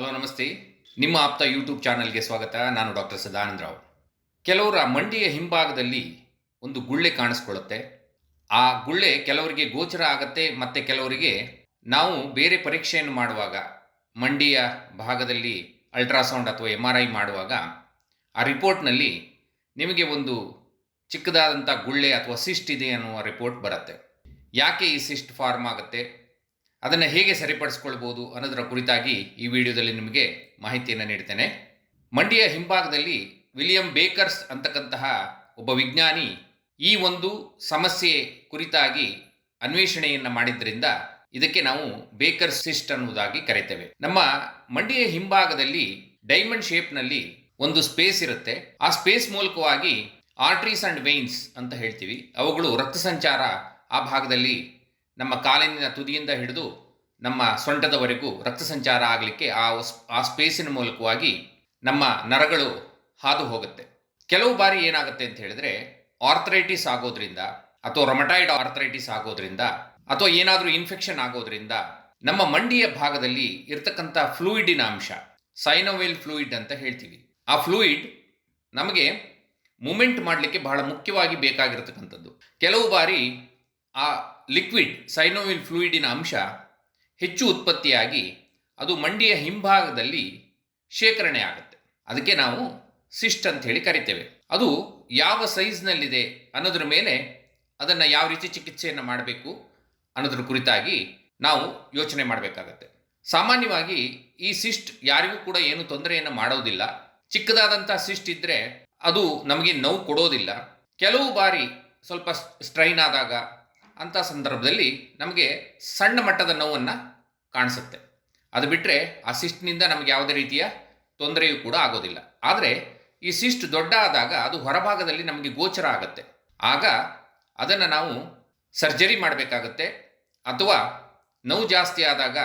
Hello, ನಮಸ್ತೆ. ನಿಮ್ಮ ಆಪ್ತ ಯೂಟ್ಯೂಬ್ ಚಾನಲ್ಗೆ ಸ್ವಾಗತ. ನಾನು ಡಾಕ್ಟರ್ ಸದಾನಂದ ರಾವ್. ಕೆಲವರ ಮಂಡಿಯ ಹಿಂಭಾಗದಲ್ಲಿ ಒಂದು ಗುಳ್ಳೆ ಕಾಣಿಸ್ಕೊಳ್ಳುತ್ತೆ. ಆ ಗುಳ್ಳೆ ಕೆಲವರಿಗೆ ಗೋಚರ ಆಗತ್ತೆ, ಮತ್ತು ಕೆಲವರಿಗೆ ನಾವು ಬೇರೆ ಪರೀಕ್ಷೆಯನ್ನು ಮಾಡುವಾಗ, ಮಂಡಿಯ ಭಾಗದಲ್ಲಿ ಅಲ್ಟ್ರಾಸೌಂಡ್ ಅಥವಾ ಎಂ ಆರ್ ಐ ಮಾಡುವಾಗ, ಆ ರಿಪೋರ್ಟ್ನಲ್ಲಿ ನಿಮಗೆ ಒಂದು ಚಿಕ್ಕದಾದಂಥ ಗುಳ್ಳೆ ಅಥವಾ ಸಿಸ್ಟ್ ಇದೆ ಅನ್ನುವ ರಿಪೋರ್ಟ್ ಬರುತ್ತೆ. ಯಾಕೆ ಈ ಸಿಸ್ಟ್ ಫಾರ್ಮ್ ಆಗುತ್ತೆ? ಅದನ್ನು ಹೇಗೆ ಸರಿಪಡಿಸ್ಕೊಳ್ಬೋದು ಅನ್ನೋದರ ಕುರಿತಾಗಿ ಈ ವಿಡಿಯೋದಲ್ಲಿ ನಿಮಗೆ ಮಾಹಿತಿಯನ್ನು ನೀಡ್ತೇನೆ. ಮಂಡಿಯ ಹಿಂಭಾಗದಲ್ಲಿ ವಿಲಿಯಂ ಬೇಕರ್ಸ್ ಅಂತಕ್ಕಂತಹ ಒಬ್ಬ ವಿಜ್ಞಾನಿ ಈ ಒಂದು ಸಮಸ್ಯೆ ಕುರಿತಾಗಿ ಅನ್ವೇಷಣೆಯನ್ನು ಮಾಡಿದ್ರಿಂದ ಇದಕ್ಕೆ ನಾವು ಬೇಕರ್ ಸಿಸ್ಟ್ ಅನ್ನುವುದಾಗಿ ಕರಿತೇವೆ. ನಮ್ಮ ಮಂಡಿಯ ಹಿಂಭಾಗದಲ್ಲಿ ಡೈಮಂಡ್ ಶೇಪ್ನಲ್ಲಿ ಒಂದು ಸ್ಪೇಸ್ ಇರುತ್ತೆ. ಆ ಸ್ಪೇಸ್ ಮೂಲಕವಾಗಿ ಆರ್ಟ್ರೀಸ್ ಅಂಡ್ ವೆಯ್ನ್ಸ್ ಅಂತ ಹೇಳ್ತೀವಿ. ಅವುಗಳು ರಕ್ತ ಸಂಚಾರ ಆ ಭಾಗದಲ್ಲಿ ನಮ್ಮ ಕಾಲಿನ ತುದಿಯಿಂದ ಹಿಡಿದು ನಮ್ಮ ಸೊಂಟದವರೆಗೂ ರಕ್ತ ಸಂಚಾರ ಆಗಲಿಕ್ಕೆ ಆ ಆ ಸ್ಪೇಸಿನ ಮೂಲಕವಾಗಿ ನಮ್ಮ ನರಗಳು ಹಾದು ಹೋಗುತ್ತೆ. ಕೆಲವು ಬಾರಿ ಏನಾಗುತ್ತೆ ಅಂತ ಹೇಳಿದ್ರೆ ಆರ್ಥರೈಟಿಸ್ ಆಗೋದ್ರಿಂದ ಅಥವಾ ರೊಮಟಾಯ್ಡ್ ಆರ್ಥರೈಟಿಸ್ ಆಗೋದ್ರಿಂದ ಅಥವಾ ಏನಾದರೂ ಇನ್ಫೆಕ್ಷನ್ ಆಗೋದ್ರಿಂದ ನಮ್ಮ ಮಂಡಿಯ ಭಾಗದಲ್ಲಿ ಇರತಕ್ಕಂಥ ಫ್ಲೂಯಿಡಿನ ಅಂಶ, ಸೈನೋವೇಲ್ ಫ್ಲೂಯಿಡ್ ಅಂತ ಹೇಳ್ತೀವಿ. ಆ ಫ್ಲೂಯಿಡ್ ನಮಗೆ ಮೂಮೆಂಟ್ ಮಾಡಲಿಕ್ಕೆ ಬಹಳ ಮುಖ್ಯವಾಗಿ ಬೇಕಾಗಿರತಕ್ಕಂಥದ್ದು. ಕೆಲವು ಬಾರಿ ಆ ಲಿಕ್ವಿಡ್ ಸೈನೋವಿನ್ ಫ್ಲೂಯಿಡಿನ ಅಂಶ ಹೆಚ್ಚು ಉತ್ಪತ್ತಿಯಾಗಿ ಅದು ಮಂಡಿಯ ಹಿಂಭಾಗದಲ್ಲಿ ಶೇಖರಣೆ ಆಗುತ್ತೆ. ಅದಕ್ಕೆ ನಾವು ಸಿಸ್ಟ್ ಅಂತ ಹೇಳಿ ಕರಿತೇವೆ. ಅದು ಯಾವ ಸೈಜ್ನಲ್ಲಿದೆ ಅನ್ನೋದ್ರ ಮೇಲೆ ಅದನ್ನು ಯಾವ ರೀತಿ ಚಿಕಿತ್ಸೆಯನ್ನು ಮಾಡಬೇಕು ಅನ್ನೋದ್ರ ಕುರಿತಾಗಿ ನಾವು ಯೋಚನೆ ಮಾಡಬೇಕಾಗತ್ತೆ. ಸಾಮಾನ್ಯವಾಗಿ ಈ ಸಿಸ್ಟ್ ಯಾರಿಗೂ ಕೂಡ ಏನು ತೊಂದರೆಯನ್ನು ಮಾಡೋದಿಲ್ಲ. ಚಿಕ್ಕದಾದಂಥ ಸಿಸ್ಟ್ ಇದ್ದರೆ ಅದು ನಮಗೆ ನೋವು ಕೊಡೋದಿಲ್ಲ. ಕೆಲವು ಬಾರಿ ಸ್ವಲ್ಪ ಸ್ಟ್ರೈನ್ ಆದಾಗ ಅಂಥ ಸಂದರ್ಭದಲ್ಲಿ ನಮಗೆ ಸಣ್ಣ ಮಟ್ಟದ ನೋವನ್ನು ಕಾಣಿಸುತ್ತೆ. ಅದು ಬಿಟ್ಟರೆ ಆ ಸಿಸ್ಟ್ನಿಂದ ನಮಗೆ ಯಾವುದೇ ರೀತಿಯ ತೊಂದರೆಯೂ ಕೂಡ ಆಗೋದಿಲ್ಲ. ಆದರೆ ಈ ಸಿಸ್ಟ್ ದೊಡ್ಡ ಆದಾಗ ಅದು ಹೊರಭಾಗದಲ್ಲಿ ನಮಗೆ ಗೋಚರ ಆಗುತ್ತೆ. ಆಗ ಅದನ್ನು ನಾವು ಸರ್ಜರಿ ಮಾಡಬೇಕಾಗತ್ತೆ. ಅಥವಾ ನೋವು ಜಾಸ್ತಿ ಆದಾಗ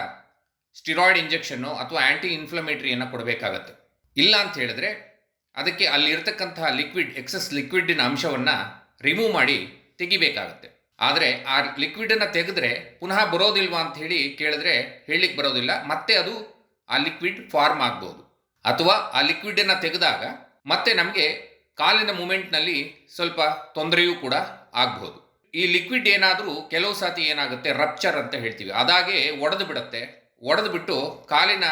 ಸ್ಟಿರಾಯ್ಡ್ ಇಂಜೆಕ್ಷನ್ನು ಅಥವಾ ಆ್ಯಂಟಿ ಇನ್ಫ್ಲಮೇಟ್ರಿಯನ್ನು ಕೊಡಬೇಕಾಗತ್ತೆ. ಇಲ್ಲ ಅಂತ ಹೇಳಿದ್ರೆ ಅದಕ್ಕೆ ಅಲ್ಲಿರ್ತಕ್ಕಂತಹ ಲಿಕ್ವಿಡ್, ಎಕ್ಸಸ್ ಲಿಕ್ವಿಡಿನ ಅಂಶವನ್ನು ರಿಮೂವ್ ಮಾಡಿ ತೆಗಿಬೇಕಾಗತ್ತೆ. ಆದರೆ ಆ ಲಿಕ್ವಿಡನ್ನು ತೆಗೆದ್ರೆ ಪುನಃ ಬರೋದಿಲ್ವಾ ಅಂತ ಹೇಳಿ ಕೇಳಿದ್ರೆ ಹೇಳಲಿಕ್ಕೆ ಬರೋದಿಲ್ಲ. ಮತ್ತೆ ಅದು ಆ ಲಿಕ್ವಿಡ್ ಫಾರ್ಮ್ ಆಗ್ಬೋದು. ಅಥವಾ ಆ ಲಿಕ್ವಿಡನ್ನು ತೆಗೆದಾಗ ಮತ್ತೆ ನಮಗೆ ಕಾಲಿನ ಮೂಮೆಂಟ್ನಲ್ಲಿ ಸ್ವಲ್ಪ ತೊಂದರೆಯೂ ಕೂಡ ಆಗ್ಬೋದು. ಈ ಲಿಕ್ವಿಡ್ ಏನಾದರೂ ಕೆಲವು ಸಾತಿ ಏನಾಗುತ್ತೆ? ರಪ್ಚರ್ ಅಂತ ಹೇಳ್ತೀವಿ. ಅದಾಗೆ ಒಡೆದು ಬಿಡುತ್ತೆ. ಒಡೆದು ಬಿಟ್ಟು ಕಾಲಿನ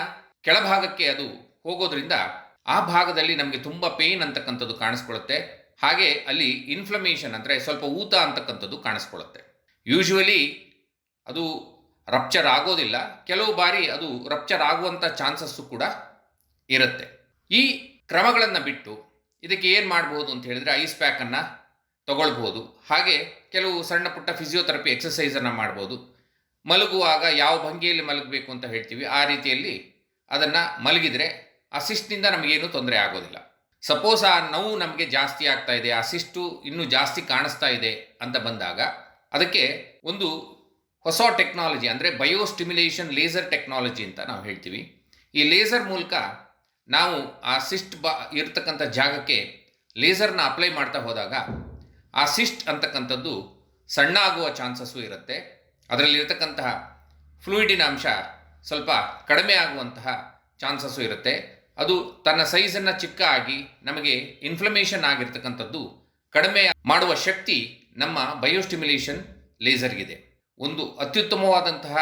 ಕೆಳಭಾಗಕ್ಕೆ ಅದು ಹೋಗೋದ್ರಿಂದ ಆ ಭಾಗದಲ್ಲಿ ನಮಗೆ ತುಂಬ ಪೇಯ್ನ್ ಅಂತಕ್ಕಂಥದ್ದು ಕಾಣಿಸ್ಕೊಳ್ಳುತ್ತೆ. ಹಾಗೆ ಅಲ್ಲಿ ಇನ್ಫ್ಲಮೇಷನ್ ಅಂದರೆ ಸ್ವಲ್ಪ ಊತ ಅಂತಕ್ಕಂಥದ್ದು ಕಾಣಿಸ್ಕೊಳ್ಳುತ್ತೆ. ಯೂಶುವಲಿ ಅದು ರಪ್ಚರ್ ಆಗೋದಿಲ್ಲ, ಕೆಲವು ಬಾರಿ ಅದು ರಪ್ಚರ್ ಆಗುವಂಥ ಚಾನ್ಸಸ್ಸು ಕೂಡ ಇರುತ್ತೆ. ಈ ಕ್ರಮಗಳನ್ನು ಬಿಟ್ಟು ಇದಕ್ಕೆ ಏನು ಮಾಡ್ಬೋದು ಅಂತ ಹೇಳಿದರೆ ಐಸ್ ಪ್ಯಾಕನ್ನು ತಗೊಳ್ಬೋದು. ಹಾಗೆ ಕೆಲವು ಸಣ್ಣ ಪುಟ್ಟ ಫಿಸಿಯೋಥೆರಪಿ ಎಕ್ಸಸೈಸನ್ನು ಮಾಡ್ಬೋದು. ಮಲಗುವಾಗ ಯಾವ ಭಂಗಿಯಲ್ಲಿ ಮಲಗಬೇಕು ಅಂತ ಹೇಳ್ತೀವಿ, ಆ ರೀತಿಯಲ್ಲಿ ಅದನ್ನು ಮಲಗಿದರೆ ಆ ನಮಗೇನು ತೊಂದರೆ ಆಗೋದಿಲ್ಲ. ಸಪೋಸ್ ಆ ನೋವು ನಮಗೆ ಜಾಸ್ತಿ ಆಗ್ತಾ ಇದೆ, ಆ ಸಿಸ್ಟು ಇನ್ನೂ ಜಾಸ್ತಿ ಕಾಣಿಸ್ತಾ ಇದೆ ಅಂತ ಬಂದಾಗ ಅದಕ್ಕೆ ಒಂದು ಹೊಸ ಟೆಕ್ನಾಲಜಿ ಅಂದರೆ ಬಯೋಸ್ಟಿಮ್ಯುಲೇಷನ್ ಲೇಸರ್ ಟೆಕ್ನಾಲಜಿ ಅಂತ ನಾವು ಹೇಳ್ತೀವಿ. ಈ ಲೇಸರ್ ಮೂಲಕ ನಾವು ಆ ಸಿಸ್ಟ್ ಬ ಇರತಕ್ಕಂಥ ಜಾಗಕ್ಕೆ ಲೇಸರ್ನ ಅಪ್ಲೈ ಮಾಡ್ತಾ ಹೋದಾಗ ಆ ಸಿಸ್ಟ್ ಅಂತಕ್ಕಂಥದ್ದು ಸಣ್ಣ ಆಗುವ ಚಾನ್ಸಸ್ಸು ಇರುತ್ತೆ. ಅದರಲ್ಲಿರ್ತಕ್ಕಂತಹ ಫ್ಲೂಯಿಡಿನ ಅಂಶ ಸ್ವಲ್ಪ ಕಡಿಮೆ ಆಗುವಂತಹ ಚಾನ್ಸಸ್ಸು ಇರುತ್ತೆ. ಅದು ತನ್ನ ಸೈಜನ್ನು ಚಿಕ್ಕ ಆಗಿ ನಮಗೆ ಇನ್ಫ್ಲಮೇಷನ್ ಆಗಿರ್ತಕ್ಕಂಥದ್ದು ಕಡಿಮೆ ಮಾಡುವ ಶಕ್ತಿ ನಮ್ಮ ಬಯೋಸ್ಟಿಮ್ಯುಲೇಷನ್ ಲೇಸರ್ಗಿದೆ ಒಂದು ಅತ್ಯುತ್ತಮವಾದಂತಹ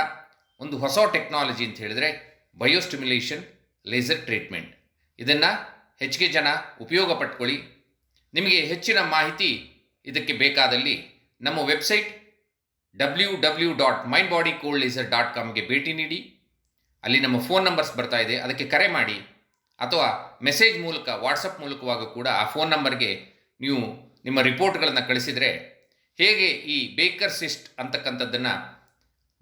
ಒಂದು ಹೊಸ ಟೆಕ್ನಾಲಜಿ ಅಂತ ಹೇಳಿದರೆ ಬಯೋಸ್ಟಿಮ್ಯುಲೇಷನ್ ಲೇಸರ್ ಟ್ರೀಟ್ಮೆಂಟ್ ಇದನ್ನು ಹೆಚ್ಚಿಗೆ ಜನ ಉಪಯೋಗ ಪಟ್ಕೊಳ್ಳಿ. ನಿಮಗೆ ಹೆಚ್ಚಿನ ಮಾಹಿತಿ ಇದಕ್ಕೆ ಬೇಕಾದಲ್ಲಿ ನಮ್ಮ website W W dot mind body cold laser dot ಕಾಮ್ಗೆ ಭೇಟಿ ನೀಡಿ. ಅಲ್ಲಿ ನಮ್ಮ ಫೋನ್ ನಂಬರ್ಸ್ ಬರ್ತಾ ಇದೆ. ಅದಕ್ಕೆ ಕರೆ ಮಾಡಿ. ಅಥವಾ ಮೆಸೇಜ್ ಮೂಲಕ ವಾಟ್ಸಪ್ ಮೂಲಕವಾಗ ಕೂಡ ಆ ಫೋನ್ ನಂಬರ್ಗೆ ನೀವು ನಿಮ್ಮ ರಿಪೋರ್ಟ್ಗಳನ್ನು ಕಳಿಸಿದರೆ ಹೇಗೆ ಈ ಬೇಕರ್ ಸಿಸ್ಟ್ ಅಂತಕ್ಕಂಥದ್ದನ್ನು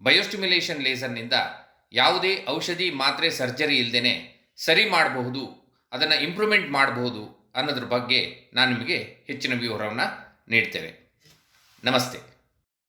ಬಯೋಸ್ಟಿಮ್ಯುಲೇಷನ್ ಲೇಸರ್ನಿಂದ ಯಾವುದೇ ಔಷಧಿ ಮಾತ್ರೆ ಸರ್ಜರಿ ಇಲ್ಲದೇ ಸರಿ ಮಾಡಬಹುದು, ಅದನ್ನು ಇಂಪ್ರೂವ್ಮೆಂಟ್ ಮಾಡಬಹುದು ಅನ್ನೋದ್ರ ಬಗ್ಗೆ ನಾನು ನಿಮಗೆ ಹೆಚ್ಚಿನ ವಿವರವನ್ನು ನೀಡ್ತೇವೆ. ನಮಸ್ತೆ.